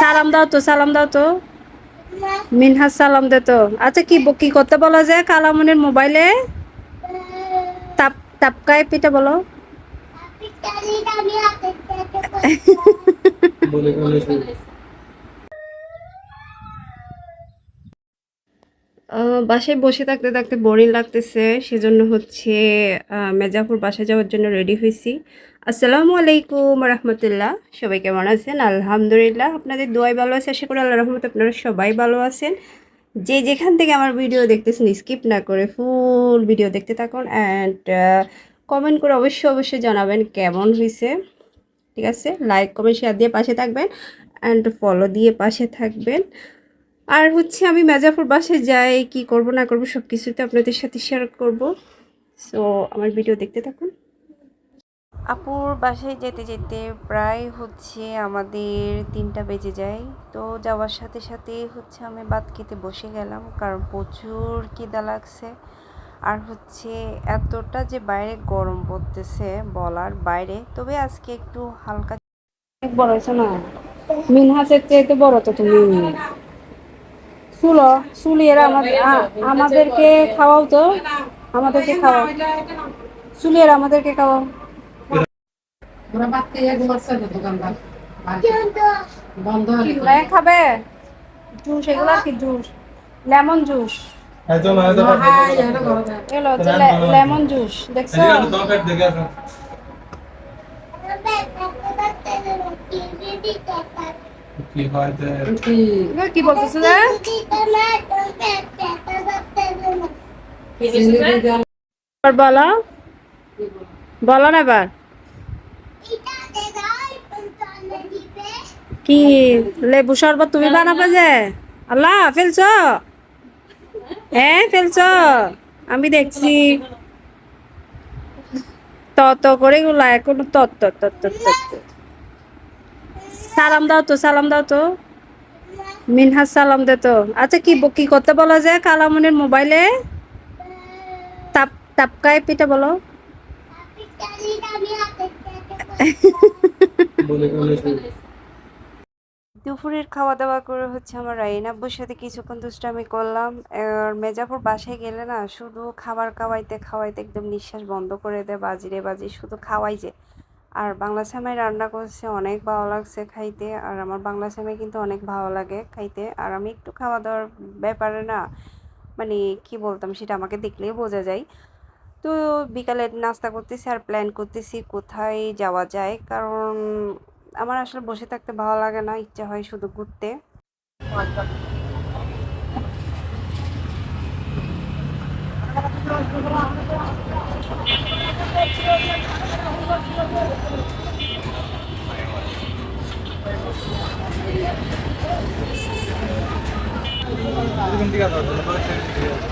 সালাম দাও তো, সালাম দাও তো। মিনহাজ সালাম দে তো। আচ্ছা কি কি করতে বলা যায় কালামনের মোবাইলে? তাপ তাপকায় পিঠা বলো। বাসায় বসে থাকতে থাকতে বোরিং লাগতেছে, সেজন্য হচ্ছে মেজাপুর বাসায় যাওয়ার জন্য রেডি হয়েছি। আসসালামু আলাইকুম রহমতুল্লাহ। সবাই কেমন আছেন? আলহামদুলিল্লাহ, আপনাদের দোয়াই ভালো আছে, আশা করি আল্লাহ রহমত আপনারা সবাই ভালো আছেন। যে যেখান থেকে আমার ভিডিও দেখতেছেন স্কিপ না করে ফুল ভিডিও দেখতে থাকুন অ্যান্ড কমেন্ট করে অবশ্যই অবশ্যই জানাবেন কেমন হয়েছে ঠিক আছে? লাইক কমেন্ট শেয়ার দিয়ে পাশে থাকবেন অ্যান্ড ফলো দিয়ে পাশে থাকবেন। আর হচ্ছে আমি মেজাপুর বাসে যাই, কি করব না করব সব কিছুতে আপনাদের সাথে শেয়ার করব। সো আমার ভিডিও দেখতে থাকুন। আপুর বাসায় যেতে যেতে প্রায় হচ্ছে আমাদের তিনটা বেজে যায়। তো যাওয়ার সাথে সাথে হচ্ছে আমি ভাত খেতে বসে গেলাম কারণ প্রচুর খিদা লাগছে। আর হচ্ছে এতটা যে বাইরে গরম পড়তেছে বলার বাইরে, তবে আজকে একটু হালকা বড় হয়েছে না? মিনহাসের চেয়ে বড় তো তুমি। শুলো শুলি এরা আমাদের আমাদেরকে খাওয়াও তো। আমাদেরকে খাওয়াও। শুলি এরা আমাদেরকে খাওয়াও। ওরা বাদ ঘুমাচ্ছে তো দোকানদার। বন্ধ হলে খাবে? জুস এগুলো কি juice? Lemon juice. Lemon juice দেখছ? হয় বলতেছো বলো? বলো না এবার। কি লেবু শরবত তুমি বানাবে যে? আল্লাহ, ফেলছো? হ্যাঁ ফেলছো? আমি দেখছি। তত করে গুলা, এখন তত তত তত সালাম দাও তো, সালাম দাও তো। মিনহাজ সালাম দে তো। আচ্ছা কি কি করতে বলা যায় কালামনের মোবাইলে? তাপ তাপকায় পিঠা বলে। দুপুরের খাওয়া দাওয়া করে হচ্ছে আমার রাইন আব্বুর সাথে কিছুক্ষণ দুষ্টামি করলাম। আর মেজাপুর বাসায় গেলে না শুধু খাবার খাওয়াইতে খাওয়াইতে একদম নিঃশ্বাস বন্ধ করে দেয় বাজিরে বাজি, শুধু খাওয়াই যে। আর বাংলা সামাই রান্না করছে, অনেক ভালো লাগছে খাইতে। আর আমার বাংলা সামাই কিন্তু অনেক ভালো লাগে খাইতে। আর আমি একটু খাওয়া দাওয়ার ব্যাপারে না মানে কি বলতাম সেটা আমাকে দেখলেই বোঝা যায়। তো বিকালে নাস্তা করতেছি আর প্ল্যান করতেছি কোথায় যাওয়া যায়। কারণ আমার আসলে বসে থাকতে ভালো লাগে না, ইচ্ছা হয় শুধু ঘুরতে। এরকম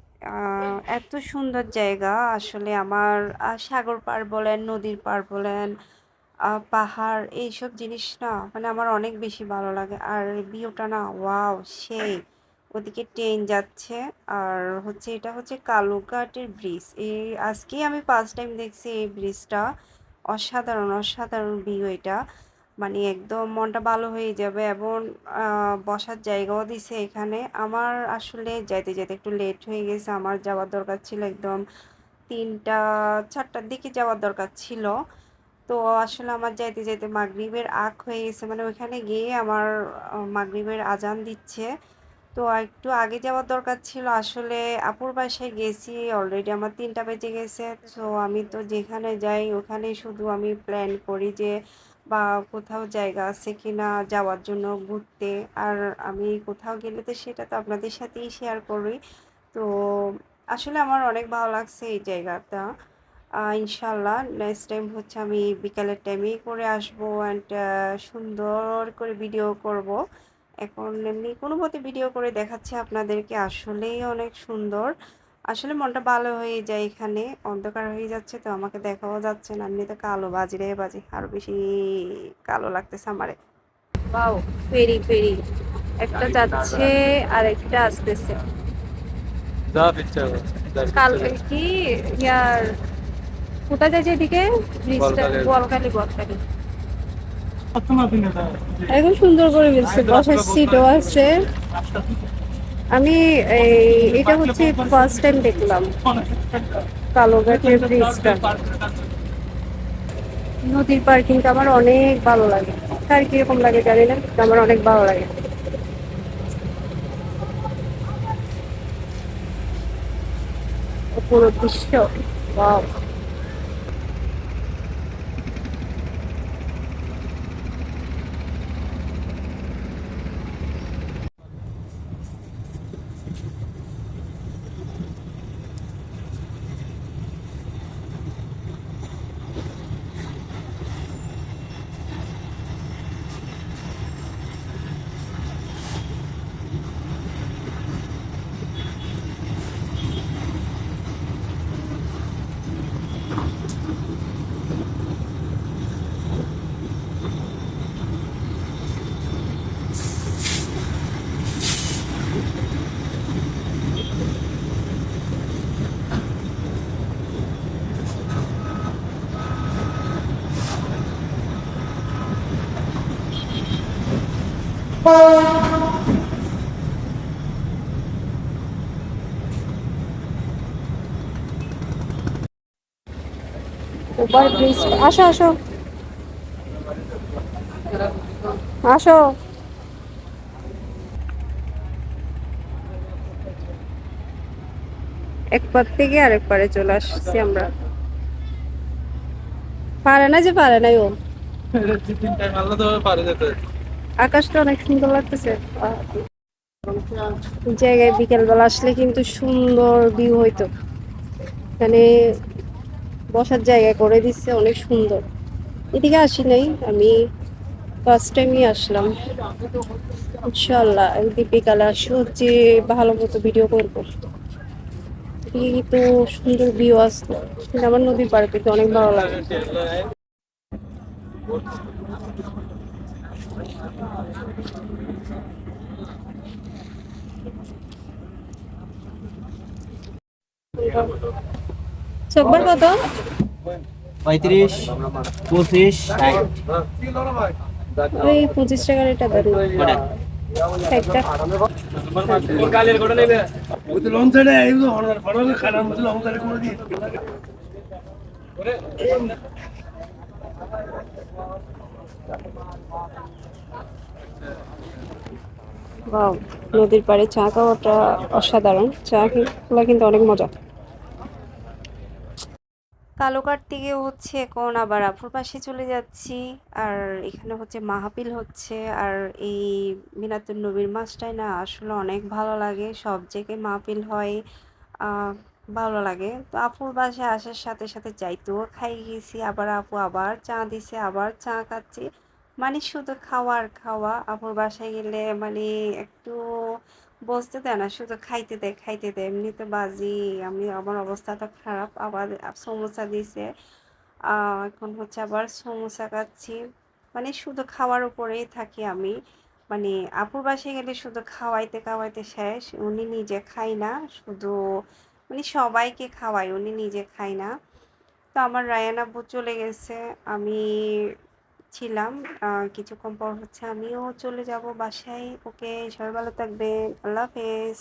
এত সুন্দর জায়গা। আসলে আমার সাগর পার বলেন, নদীর পার বলেন পাহাড়, এইসব জিনিস না মানে আমার অনেক বেশি ভালো লাগে। আর ভিউটা না, ওয়াও, সেই। ওদিকে ট্রেন যাচ্ছে, আর হচ্ছে এটা হচ্ছে কালুরঘাটের ব্রিজ। এই আজকেই আমি ফার্স্ট টাইম দেখছি এই ব্রিজটা। অসাধারণ অসাধারণ ভিউ এটা। মানে একদম মনটা ভালো হয়ে যাবে এবং বসার জায়গাও দিছে এখানে। আমার আসলে যাইতে যাইতে একটু লেট হয়ে গেছে। আমার যাওয়ার দরকার ছিল একদম তিনটা, চারটার দিকে যাওয়ার দরকার ছিল। তো আসলে আমার যাইতে যাইতে মাগরিবের আগ হয়ে গেছে। মানে ওইখানে গিয়ে আমার মাগরিবের আজান দিচ্ছে। তো একটু আগে যাওয়ার দরকার ছিল। আসলে আপুর বাসায় গেছি অলরেডি আমার তিনটা বেজে গেছে। তো আমি তো যেখানে যাই ওখানে শুধু আমি প্ল্যান করি যে বা কোথাও জায়গা আছে কিনা যাওয়ার জন্য ঘুরতে। আর আমি কোথাও গেলে তো সেটা তো আপনাদের সাথেই শেয়ার করি। তো আসলে আমার অনেক ভালো লাগছে এই জায়গাটা। ইনশাল্লাহ নেক্সট টাইম হচ্ছে আমি বিকালের টাইমেই করে আসব অ্যান্ড সুন্দর করে ভিডিও করব। এখন এমনি কোনো মতে ভিডিও করে দেখাচ্ছে আপনাদেরকে। আসলেই অনেক সুন্দর। আসলে মনটা ভালো হয়ে যায় এখানে। অন্ধকার হয়ে যাচ্ছে তো আমাকে দেখাও যাচ্ছে না। এমনিতে কালো বাজি রে বাজি। আরও বেশি কালো লাগতেছে আমারে। বাও ফেরি ফেরি। একটা যাচ্ছে আর একটা আসতেছে। যা পিকচার কাল কি? ইয়ার কোথায় যাচ্ছে এদিকে ব্রিজটা তোমার দিনে একদম সুন্দর করে মিলছে। বসার সিটও আছে। আমি এটা হচ্ছে ফার্স্ট টাইম দেখলাম। কালোঘাটের ব্রিজটা নদীর পার কিন্তু আমার অনেক ভালো লাগে। কার কীরকম লাগে জানি না আমার অনেক ভালো লাগে। পুরো দৃশ্য, wow. ওভার আসো আসো আসো এক পার থেকে আরেক চলে আসছি আমরা। পারে না যে পারে নাই ও। তিন টাইম তো পারে যেতে। আকাশটা অনেক সুন্দর লাগতেছে। জায়গায় বিকেলবেলা আসলে কিন্তু সুন্দর ভিউ হইতো। এখানে বসার জায়গা করে দিচ্ছে, অনেক সুন্দর। এদিকে আসি নাই, আমি ফার্স্ট টাইমই আসলাম। ইনশাল্লাহ একদিন বিকালে আসি হচ্ছে ভালো মতো ভিডিও করব। এদিকে কিন্তু সুন্দর ভিউ আসতো আমার নদীর কিন্তু অনেক ভালো লাগে। চকবার কত? পঁয়ত্রিশ পঁচিশ ওই পঁচিশ টাকার এটা দেন কটা? নদীর পাড়ে চা খাওয়াটা অসাধারণ। চা খেলা কিন্তু অনেক মজা। কালোকার থেকে হচ্ছে এখন আবার আফুর পাশে চলে যাচ্ছি, আর এখানে হচ্ছে মাহফিল হচ্ছে, আর এই মিনাতুন নবীর মাছটাই না আসলে অনেক ভালো লাগে, সব জায়গায় মাহফিল হয় ভালো লাগে। তো আপুর বাসায় আসার সাথে সাথে যাইতেও খাই গেছি, আবার আপু আবার চা দিছে, আবার চা খাচ্ছি। মানে শুধু খাওয়ার খাওয়া আপুর বাসায় গেলে মানে একটু বসতে দেয় না শুধু খাইতে দেয় খাইতে দেয়। এমনিতে বাজি আমি আমার অবস্থা তো খারাপ আবার সমোসা আহ, এখন হচ্ছে আবার সমোসা খাচ্ছি। মানে শুধু খাওয়ার উপরেই থাকি আমি। মানে আপুর বাসায় গেলে শুধু খাওয়াইতে খাওয়াইতে শেষ। উনি নিজে খায় না শুধু মানে সবাইকে খাওয়ায় উনি নিজে খায় না। তো আমার রায়ান আব্বু চলে গেছে। আমি ছিলাম। কিছুক্ষণ পর হচ্ছে আমিও চলে যাব বাসায়। ওকে সবাই ভালো থাকবে আল্লাহ হাফেজ।